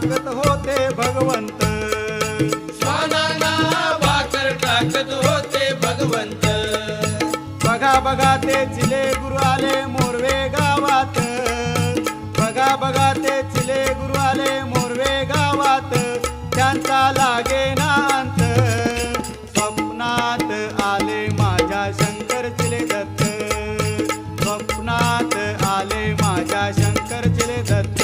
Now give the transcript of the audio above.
टाकत होते भगवंत. श्वानाला भाकर टाकत होते भगवंत. बघा बघा ते चिले गुरु आले मोरवे गावात. बघा बघा ते चिले गुरु आले मोरवे गावात. त्यांचा लागे नांत स्वप्नात आले माझ्या शंकर चिले दत्त. स्वप्नात आले माझ्या शंकर चिले दत्त.